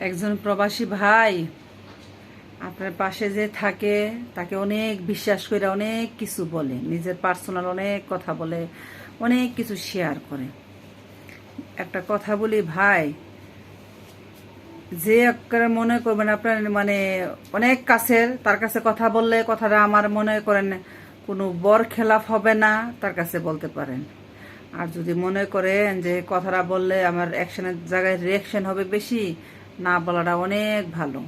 একজন প্রবাসী ভাই আপনার পাশে যে থাকে, তাকে অনেক বিশ্বাস করে, অনেক কিছু বলে, নিজের পার্সোনাল অনেক কথা বলে, অনেক কিছু শেয়ার করে। একটা কথা বলি, ভাই, যে মনে করবেন আপনার মানে অনেক কাছের, তার কাছে কথা বললে কথাটা আমার মনে করেন কোনো বর খেলাফ হবে না, তার কাছে বলতে পারেন। আর যদি মনে করেন যে কথাটা বললে আমার অ্যাকশনের জায়গায় রিয়াকশন হবে বেশি না বলাটা অনেক ভালো।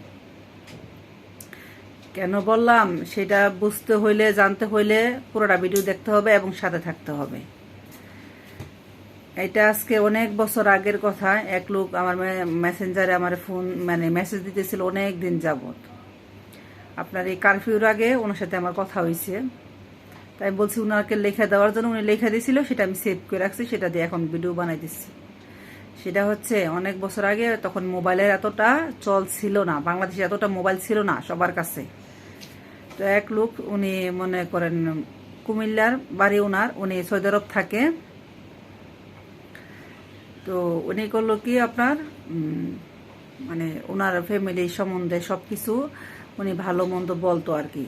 কেন বললাম? সেটা বুঝতে হইলে, জানতে হইলে পুরোটা ভিডিও দেখতে হবে এবং সাথে থাকতে হবে। এটা আজকে অনেক বছর আগের কথা। এক লোক আমার মেসেঞ্জারে আমার ফোন মানে মেসেজ দিতেছিল অনেক দিন যাবত আপনার এই কারফিউর আগে ওনার সাথে আমার কথা হয়েছে তাই বলছি ওনাকে লেখা দেওয়ার জন্য উনি লেখা দিয়েছিল, সেটা আমি সেভ করে রাখছি, সেটা দিয়ে এখন ভিডিও বানাই দিচ্ছি সেটা হচ্ছে অনেক বছর আগে তখন মোবাইলের এতটা চল ছিল না, বাংলাদেশে এতটা মোবাইল ছিল না সবার কাছে। তো এক লোক উনি মনে করেন, কুমিল্লার বাড়ি ওনার উনি সৌদি আরব থাকে। তো উনি করল কি আপনার মানে ওনার ফ্যামিলি সম্বন্ধে সব কিছু উনি ভালো মন্দ বলতো আর কি।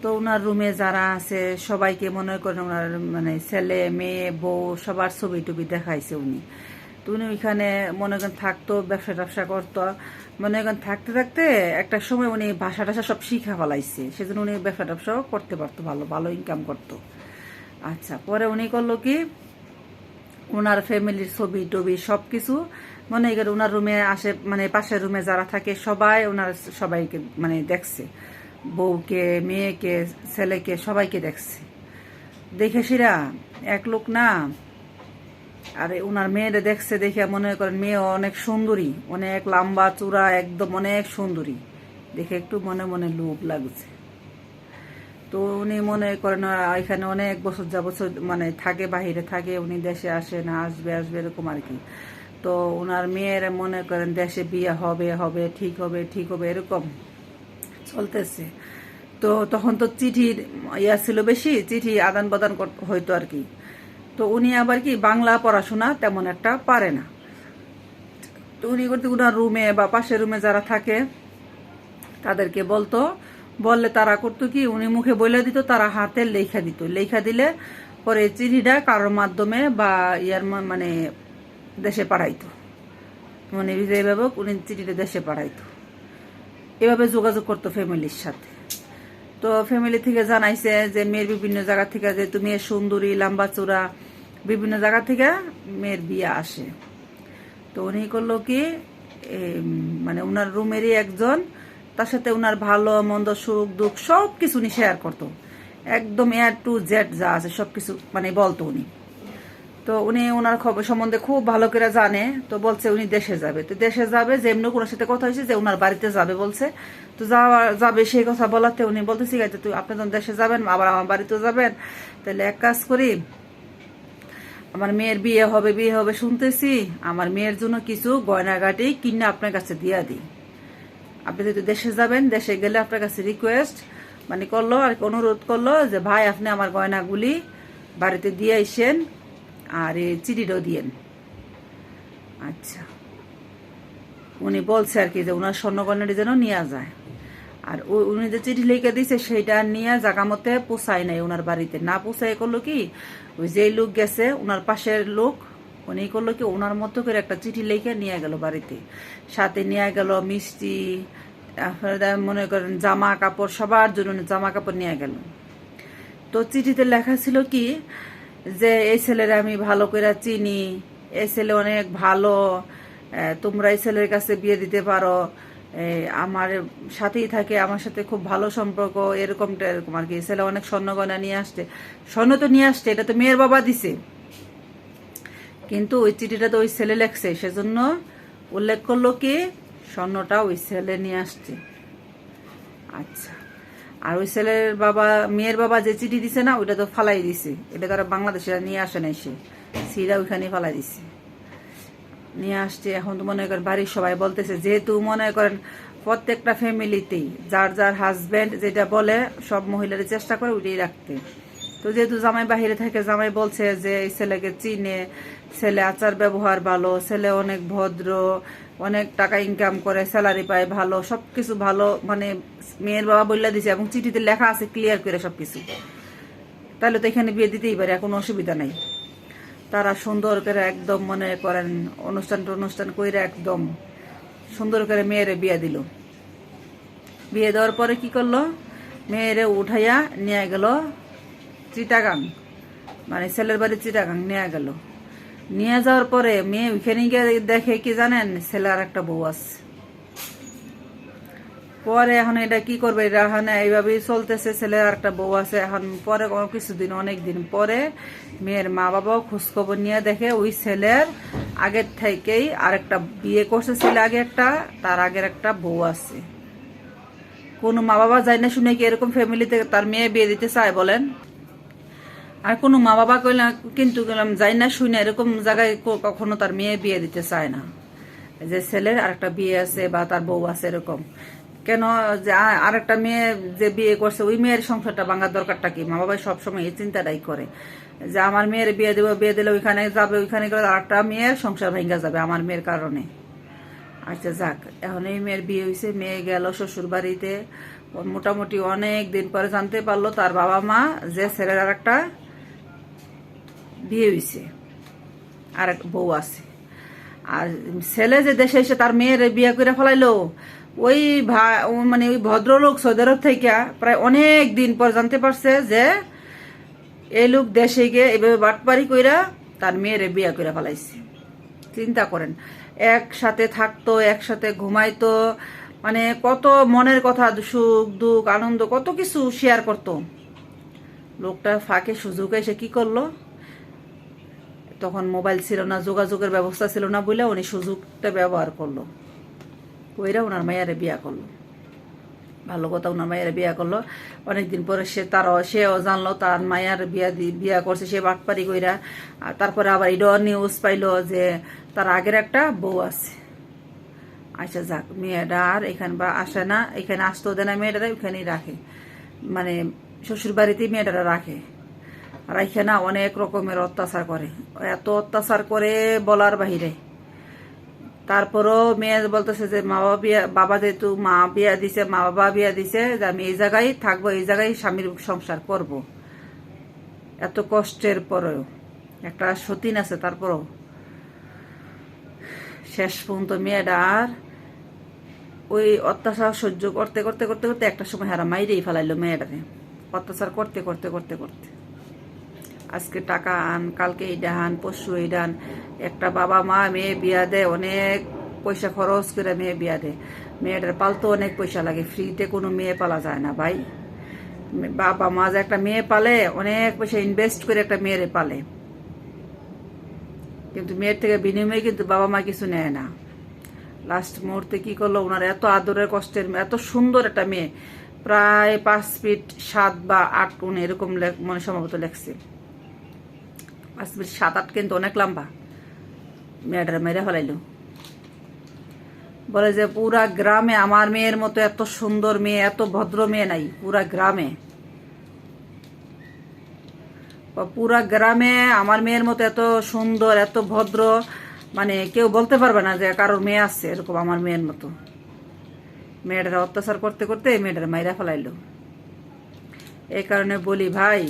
তো ওনার রুমে যারা আছে, সবাইকে মনে করেন ওনার মানে ছেলে, মেয়ে, বউ, সবার ছবি টবি দেখাইছে উনি। উনি ওইখানে মনে করেন থাকতো, ব্যবসা ট্যাবসা করতো। মনে করেন থাকতে থাকতে একটা সময় উনি ভাষা টাষা সব শিখা ফেলাইছে। সেজন্য উনি ব্যবসা ট্যাবসাও করতে পারতো ভালো ভালো ইনকাম করতো। আচ্ছা পরে উনি করল কি ওনার ফ্যামিলির ছবি টবি সব কিছু মনে করেন ওনার রুমে আসে মানে পাশের রুমে যারা থাকে সবাই ওনার সবাইকে মানে দেখছে। বউকে, মেয়েকে, ছেলেকে সবাইকে দেখছে। দেখে এক লোক না আরে ওনার মেয়েরে দেখছে দেখে মনে করেন মেয়ে অনেক সুন্দরী, অনেক লম্বা চূড়া, একদম অনেক সুন্দরী। দেখে একটু মনে মনে লোভ লাগছে। তো উনি মনে করেন এখানে অনেক বছর যা বছর মানে থাকে, বাহিরে থাকে, উনি দেশে আসে না, আসবে আসবে, এরকম আর কি। তো ওনার মেয়ের মনে করেন, দেশে বিয়ে হবে হবে, ঠিক হবে ঠিক হবে, এরকম চলতেছে। তো তখন তো চিঠির ইয়া ছিল বেশি, চিঠি আদান প্রদান হইতো আর কি। তো উনি আবার কি বাংলা পড়াশোনা তেমন একটা পারে না। তো উনি করতে উনার রুমে বা পাশের রুমে যারা থাকে, তাদেরকে বলতো, বললে তারা করতো কি, উনি মুখে বলে দিত, তারা হাতে লেখা দিত। লেখা দিলে পরে চিঠিটা কারোর মাধ্যমে বা ইয়ার মানে দেশে পাঠাইতো। মানে এইভাবে উনি চিঠিটা দেশে পাঠাইতো। এভাবে যোগাযোগ করতো ফ্যামিলির সাথে। তো ফ্যামিলি থেকে জানাইছে যে, মেয়ের বিভিন্ন জায়গা থেকে যে, তুমি সুন্দরী লম্বা চূড়া বিভিন্ন জায়গা থেকে মেয়ের বিয়ে আসে। তো উনি করল কি মানে ওনার রুমেরই একজন, তার সাথে ওনার ভালো, মন্দ, সুখ, দুঃখ সব কিছু উনি শেয়ার করতো। একদম এয়ার টু জেড যা আছে সব কিছু মানে বলতো উনি। তো উনি ওনার খবর সম্বন্ধে খুব ভালো করে জানে, তো বলছে উনি দেশে যাবে। তো দেশে যাবে, যেমনি কোনো সাথে কথা হয়েছে যে ওনার বাড়িতে যাবে বলছে। তো যাওয়া, যাবে সেই কথা বলাতে উনি বলতে শিখাইতে, তুই আপনি যখন দেশে যাবেন, আবার আমার বাড়িতেও যাবেন। তাহলে এক কাজ করি, আমার মেয়ের বিয়ে হবে বিয়ে হবে শুনতেছি, আমার মেয়ের জন্য কিছু গয়নাগাটি কিনে আপনার কাছে দিয়া দিই। আপনি যদি দেশে যাবেন, দেশে গেলে আপনার কাছে রিকোয়েস্ট মানে করল আর অনুরোধ করল যে, ভাই, আপনি আমার গয়নাগুলি বাড়িতে দিয়ে আইসেন আর এই চিঠিটাও দিয়েন। আচ্ছা। উনি বলছে আর কি যে ওনার স্বর্ণগয়নাটি যেন নিয়ে যায়। আর উনি যে চিঠি লিখে দিছে সেইটা নিয়ে জাগা মতে পোষায় নাই ওনার বাড়িতে। না পোষায় করল কি? ওই যে লোক গেছে ওনার পাশের লোক, উনি করল কি? ওনার মতো করে একটা চিঠি লিখে নিয়ে গেল বাড়িতে। সাথে নিয়ে গেল মিষ্টি মনে করেন জামা কাপড়, সবার জন্য জামা কাপড় নিয়ে গেল তো চিঠিতে লেখা ছিল কি যে এই ছেলের আমি ভালো করে চিনি, এই ছেলে অনেক ভালো তোমরা এই ছেলের কাছে বিয়ে দিতে পারো আমার সাথেই থাকে, আমার সাথে খুব ভালো সম্পর্ক, এরকমটা এরকম আর কি। ছেলে অনেক স্বর্ণগয়না নিয়ে আসছে। স্বর্ণ তো নিয়ে আসছে, এটা তো মেয়ের বাবা দিছে। কিন্তু ওই চিঠিটা তো ওই ছেলে লেখছে, সেজন্য উল্লেখ করল কি? স্বর্ণটা ওই ছেলে নিয়ে আসছে। আচ্ছা। আর ওই ছেলের বাবা, মেয়ের বাবা যে চিঠি দিছে না, ওইটা তো ফালাই দিছে। এটা তারা বাংলাদেশে নিয়ে আসে নাই সে। সিরা ওইখানে ফালাই দিছে। নিয়ে আসছে, এখন তো মনে করেন বাড়ির সবাই বলতেছে, যেহেতু মনে করেন প্রত্যেকটা ফ্যামিলিতেই যার যার হাজব্যান্ড যেটা বলে, সব মহিলারা চেষ্টা করে ওইটাই রাখতে। তো যেহেতু জামাই বাহিরে থাকে, জামাই বলছে যে এই ছেলেকে চিনে, ছেলে আচার ব্যবহার ভালো, ছেলে অনেক ভদ্র, অনেক টাকা ইনকাম করে স্যালারি পায় ভালো, সবকিছু ভালো মানে মেয়ের বাবা বললে দিছে এবং চিঠিতে লেখা আছে ক্লিয়ার করে সবকিছু। তাহলে তো এখানে বিয়ে দিতেই পারে কোনো অসুবিধা নাই। তারা সুন্দর করে একদম মনে করেন, অনুষ্ঠান অনুষ্ঠান করে একদম সুন্দর করে মেয়েরে বিয়ে দিল। বিয়ে দেওয়ার পরে কি করল? মেয়েরে উঠাইয়া নিয়ে গেল চিটাগাং। মানে ছেলের বাড়ি চিটাগাং, নিয়ে গেল। নিয়ে যাওয়ার পরে মেয়ে ওইখানে গিয়ে দেখে কি জানেন ছেলের একটা বউ আছে। পরে এখন এটা কি করবে, এটা এখন এইভাবেই চলতেছে ছেলের আর একটা বউ আছে। এখন পরে কিছুদিন অনেক দিন পরে মেয়ের মা বাবাও খোঁজখবর নিয়ে দেখে ওই ছেলের আগের থেকেই আরেকটা বিয়ে করছে, ছেলে আগে একটা, তার আগের একটা বউ আছে। কোনো মা বাবা যায় না শুনে কি এরকম ফ্যামিলিতে তার মেয়ে বিয়ে দিতে চায় বলেন? আর কোনো মা বাবা কইলাম কিন্তু গেলাম, যাই না শুই না, এরকম জায়গায় কখনো তার মেয়ে বিয়ে দিতে চায় না। যে ছেলের আরেকটা বিয়ে আছে বা তার বউ আছে এরকম। কেন যে আ- আরেকটা মেয়ে যে বিয়ে করছে, ওই মেয়ের সংসারটা ভাঙার দরকারটা কি? মা বাবা সবসময় এই চিন্তাটাই করে। যে আমার মেয়ের বিয়ে দেবো, বিয়ে দিলে ওইখানে যাবে, ওইখানে গেলে আরেকটা মেয়ের সংসার ভেঙে যাবে আমার মেয়ের কারণে। আচ্ছা যাক, এখন এই মেয়ের বিয়ে হয়েছে মেয়ে গেল শ্বশুর বাড়িতে মোটামুটি অনেক দিন পরে জানতে পারল তার বাবা মা যে ছেলের আর একটা বিয়ে হয়েছে আর এক বউ আছে। আর ছেলে যে দেশে এসে তার মেয়ের বিয়ে করে ফেলাইলো, ওই মানে ওই ভদ্রলোক সৌদি আরব থেকে প্রায় অনেক দিন পর জানতে পারছে যে এই লোক দেশে গিয়ে এভাবে বাটপারি কইরা তার মেয়েরে বিয়ে করে ফেলাইছে। চিন্তা করেন, একসাথে থাকতো, একসাথে ঘুমাইতো মানে কত মনের কথা, সুখ, দুঃখ, আনন্দ, কত কিছু শেয়ার করতো। লোকটা ফাঁকে সুযোগ এসে কি করল? তখন মোবাইল ছিল না, যোগাযোগের ব্যবস্থা ছিল না বলে উনি সুযোগটা ব্যবহার করল। কইরা ওনার মাইয়ারে বিয়া করল। ভালো কথা ওনার মায়ের বিয়া করল। অনেকদিন পরে সে তার, সেও জানলো তার মায়ের বিয়া বিয়া করছে, সে বাটপারি কইরা। আর তারপরে আবার এটাও নিউজ পাইলো যে তার আগের একটা বউ আছে। আচ্ছা যাক, মেয়েটা আর এখানে বা আসে না, এখানে আসতো দেয় না মেয়েটারা ওখানেই রাখে। মানে শ্বশুর বাড়িতেই মেয়েটারা রাখে। রাখে না অনেক রকমের অত্যাচার করে। এত অত্যাচার করে বলার বাহিরে। তারপরও মেয়ে বলতেছে যে, মা বাবা বিয়া, বাবা যেহেতু মা বিয়া দিছে, মা বাবা বিয়া দিছে, যে আমি এই জায়গায় থাকব, এই জায়গায় স্বামীর সংসার করব। এত কষ্টের পরেও। একটা সতীন আছে তারপরও। শেষ পর্যন্ত মেয়েটা আর ওই অত্যাচার সহ্য করতে করতে করতে করতে একটা সময় হারা মাইরেই ফেলাইলো মেয়েটারে অত্যাচার করতে করতে করতে করতে। আজকে টাকা আন, কালকে এই ডাহান, পরশু এই ডান একটা বাবা মা, মেয়ে বিয়া দেয়, অনেক পয়সা খরচ করে মেয়ে বিয়া দেয়। মেয়েটার পালতো অনেক পয়সা লাগে, ফ্রিতে কোনো মেয়ে পালা যায় না ভাই। বাবা মা যে একটা মেয়ে পালে, অনেক পয়সা ইনভেস্ট করে একটা মেয়েরে পালে। কিন্তু মেয়ের থেকে বিনিময়ে কিন্তু বাবা মা কিছু নেয় না। লাস্ট মুহূর্তে কি করল, ওনার এত আদরের কষ্টের, এত সুন্দর একটা মেয়ে। প্রায় পাঁচ ফিট সাত বা আট উনি এরকম মনে সম্ভবত লেখছে। সাত আট কিন্তু অনেক লম্বা। মেয়েটার মেরে ফেলাইলো। বলে যে, পুরা গ্রামে আমার মেয়ের মতো এত সুন্দর মেয়ে, এত ভদ্র মেয়ে নাই, পুরা গ্রামে। পুরা গ্রামে আমার মেয়ের মতো এত সুন্দর, এত ভদ্র মানে কেউ বলতে পারবে না যে কারোর মেয়ে আছে এরকম আমার মেয়ের মতো। মেয়েটার অত্যাচার করতে করতে মেয়েটার মাইরা ফেলাইলো। এই কারণে বলি, ভাই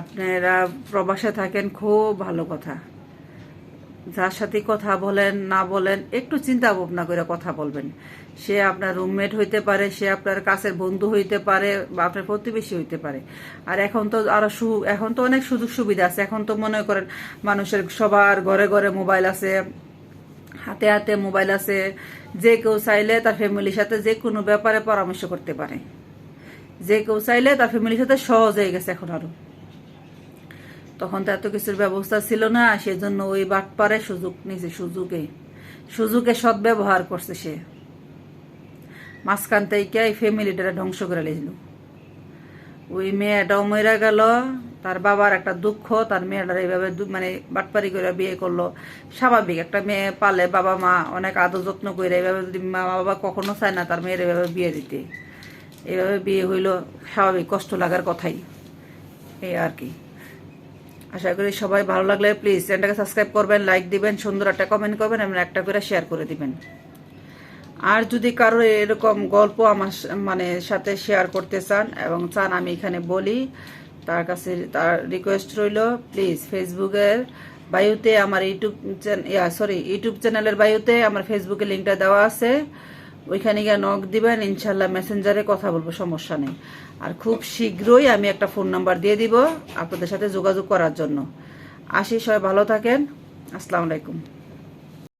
আপনারা প্রবাসে থাকেন, খুব ভালো কথা। যার সাথে কথা বলেন, না বলেন, একটু চিন্তা ভাবনা করে কথা বলবেন। সে আপনার রুমমেট হইতে পারে, সে আপনার কাছের বন্ধু হইতে পারে বা আপনার প্রতিবেশী হইতে পারে। আর এখন তো আরও সু, এখন তো অনেক সুযোগ সুবিধা আছে। এখন তো মনে করেন মানুষের সবার ঘরে ঘরে মোবাইল আছে, হাতে হাতে মোবাইল আছে। যে কেউ চাইলে তার ফ্যামিলির সাথে যে কোনো ব্যাপারে পরামর্শ করতে পারে। যে কেউ চাইলে তার ফ্যামিলির সাথে সহজ হয়ে গেছে এখন আরও। তখন তো এত কিছুর ব্যবস্থা ছিল না, সেজন্য ওই বাটপারে সুযোগ নিয়েছে সুযোগে। সুযোগে সদ্ব্যবহার করছে সে। মাঝখান থেকে এই ফ্যামিলিটা ধ্বংস করে লেছিল ওই মেয়েটাও মরে গেল, তার বাবার একটা দুঃখ, তার মেয়েটার এইভাবে মানে বাটপারি করে বিয়ে করল। স্বাভাবিক, একটা মেয়ে পালে বাবা মা অনেক আদর যত্ন করে এইভাবে যদি মা বাবা কখনো চায় না, তার মেয়ের এভাবে বিয়ে দিতে। এইভাবে বিয়ে হইল, স্বাভাবিক, কষ্ট লাগার কথাই। এই আর কি। আশা করি সবাই ভালো লাগলে প্লিজ চ্যানেলটাকে সাবস্ক্রাইব করবেন লাইক দিবেন, সুন্দর একটা কমেন্ট করবেন, এবং একটা করে শেয়ার করে দিবেন। আর যদি কারও এরকম গল্প আমার মানে সাথে শেয়ার করতে চান এবং চান আমি এখানে বলি, তার কাছে তার রিকোয়েস্ট রইল প্লিজ ফেসবুকের বায়ুতে আমার ইউটিউব ইয়া সরি ইউটিউব চ্যানেলের বায়ুতে আমার ফেসবুকে লিঙ্কটা দেওয়া আছে। ওইখানে গিয়ে নক দিবেন, ইনশাল্লাহ মেসেঞ্জারে কথা বলব, সমস্যা নেই। আর খুব শীঘ্রই আমি একটা ফোন নাম্বার দিয়ে দিব আপনাদের সাথে যোগাযোগ করার জন্য। আসি সবাই, ভালো থাকেন। আসসালামু আলাইকুম।